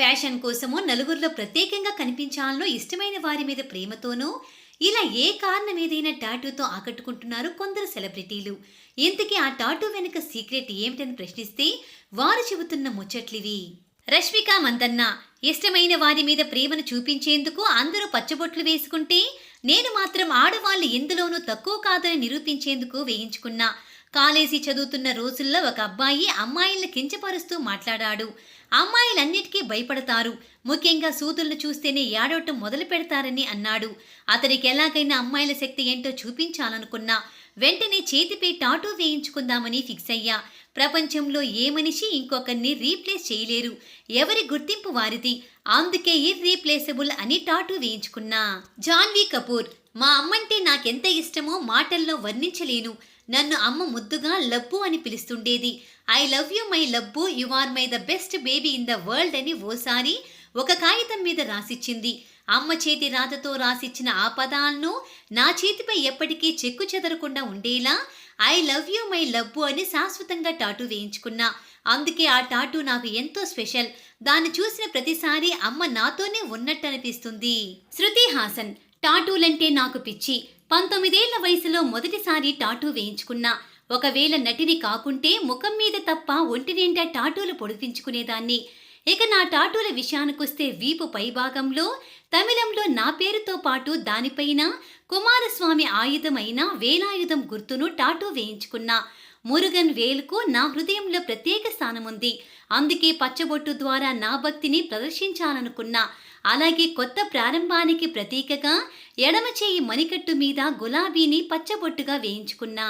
Fashion కోసమో నలుగురిలో ప్రత్యేకంగా కనిపించాలనో ఇష్టమైన వారి మీద ప్రేమతోనో ఇలా ఏ కారణం ఏదైనా టాటూతో ఆకట్టుకుంటున్నారు కొందరు సెలబ్రిటీలు. ఇంతకీ ఆ టాటూ వెనుక సీక్రెట్ ఏమిటని ప్రశ్నిస్తే వారు చెబుతున్న ముచ్చట్లివి. రష్మిక మందన్న ఇష్టమైన వారి మీద ప్రేమను చూపించేందుకు అందరూ పచ్చబొట్లు వేసుకుంటే నేను మాత్రం ఆడవాళ్ళు ఎందులోనూ తక్కువ కాదని నిరూపించేందుకు వేయించుకున్నా. కాలేజీ చదువుతున్న రోజుల్లో ఒక అబ్బాయి అమ్మాయిల్ని కించపరుస్తూ మాట్లాడాడు. అమ్మాయిలన్నిటికీ భయపడతారు. ముఖ్యంగా సూదులను చూస్తేనే ఏడవటం మొదలు పెడతారని అన్నాడు. అతనికి ఎలాగైనా అమ్మాయిల శక్తి ఏంటో చూపించాలనుకున్నా వెంటనే చేతిపై టాటూ వేయించుకుందామని ఫిక్స్ అయ్యా. ప్రపంచంలో ఏ మనిషి ఇంకొకరిని రీప్లేస్ చేయలేరు. ఎవరి గుర్తింపు వారిది? అందుకే ఇర్రీప్లేసబుల్ అని టాటూ వేయించుకున్నా. జాన్వీ కపూర్ మా అమ్మంటే నాకెంత ఇష్టమో మాటల్లో వర్ణించలేను. నన్ను అమ్మ ముద్దుగా లబ్బు అని పిలుస్తుండేది. I love you my Labbu you are my the best baby in the world అని ఓసారి ఒక కాగితం మీద రాసిచ్చింది. అమ్మ చేతి రాతతో రాసిచ్చిన ఆ పదాలను నా చేతిపై ఎప్పటికీ చెక్కు చెదరకుండా ఉండేలా ఐ లవ్ యూ మై లబ్బు అని శాశ్వతంగా టాటూ వేయించుకున్నా. అందుకే ఆ టాటూ నాకు ఎంతో స్పెషల్. దాన్ని చూసిన ప్రతిసారి అమ్మ నాతోనే ఉన్నట్టు అనిపిస్తుంది శృతి హాసన్ టాటూలంటే నాకు పిచ్చి. పంతొమ్మిదేళ్ళ వయసులో మొదటిసారి టాటూ వేయించుకున్నా. ఒకవేళ నటిని కాకుంటే ముఖం మీద తప్ప ఒంటి నిండా టాటూలు పొడిపించుకునేదాన్ని. ఇక నా టాటూల విషయానికొస్తే వీపు పైభాగంలో తమిళంలో నా పేరుతో పాటు దానిపైన కుమారస్వామి ఆయుధమైన వేలాయుధం గుర్తును టాటూ వేయించుకున్నా. మురుగన్ వేలుకు నా హృదయంలో ప్రత్యేక స్థానం ఉంది అందుకే పచ్చబొట్టు ద్వారా నా భక్తిని ప్రదర్శించాలనుకున్నా. అలాగే కొత్త ప్రారంభానికి ప్రతీకగా ఎడమ చేయి మణికట్టు మీద గులాబీని పచ్చబొట్టుగా వేయించుకున్నా.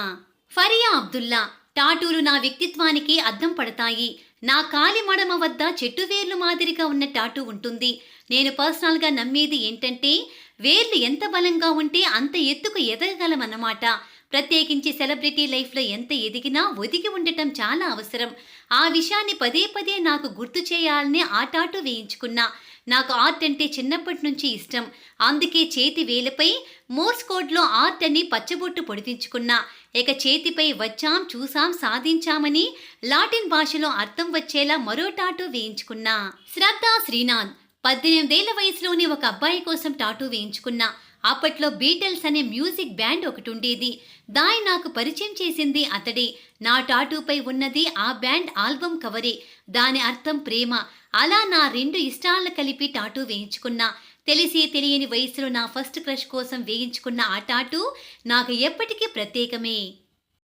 ఫరియా అబ్దుల్లా టాటూలు నా వ్యక్తిత్వానికి అద్దం పడతాయి. నా కాలి మడమ వద్ద చెట్టు వేర్లు మాదిరిగా ఉన్న టాటూ ఉంటుంది. నేను పర్సనల్గా నమ్మేది ఏంటంటే వేర్లు ఎంత బలంగా ఉంటే అంత ఎత్తుకు ఎదగగలమన్నమాట. ప్రత్యేకించి సెలబ్రిటీ లైఫ్లో ఎంత ఎదిగినా ఒదిగి ఉండటం చాలా అవసరం. ఆ విషయాన్ని పదే పదే నాకు గుర్తు చేయాలని ఆ టాటూ వేయించుకున్నా. నాకు ఆర్ట్ అంటే చిన్నప్పటి నుంచి ఇష్టం. అందుకే చేతి వేలపై మోర్స్ కోడ్లో ఆర్ట్ అని పచ్చబొట్టు పొడిపించుకున్నా. ఇక చేతిపై వచ్చాం చూసాం సాధించామని లాటిన్ భాషలో అర్థం వచ్చేలా మరో టాటూ వేయించుకున్నా. శ్రద్ధ శ్రీనాథ్. పద్దెనిమిదేళ్ళ వయసులోనే ఒక అబ్బాయి కోసం టాటూ వేయించుకున్నా. అప్పట్లో బీటల్స్ అనే మ్యూజిక్ బ్యాండ్ ఒకటి ఉండేది. దాన్ని నాకు పరిచయం చేసింది అతడే. నా టాటూపై ఉన్నది ఆ బ్యాండ్ ఆల్బమ్ కవరే. దాని అర్థం ప్రేమ. అలా నా రెండు ఇష్టాలను కలిపి టాటూ వేయించుకున్నా. తెలిసి తెలియని వయసులో నా ఫస్ట్ క్రష్ కోసం వేయించుకున్న ఆ టాటూ నాకు ఎప్పటికీ ప్రత్యేకమే.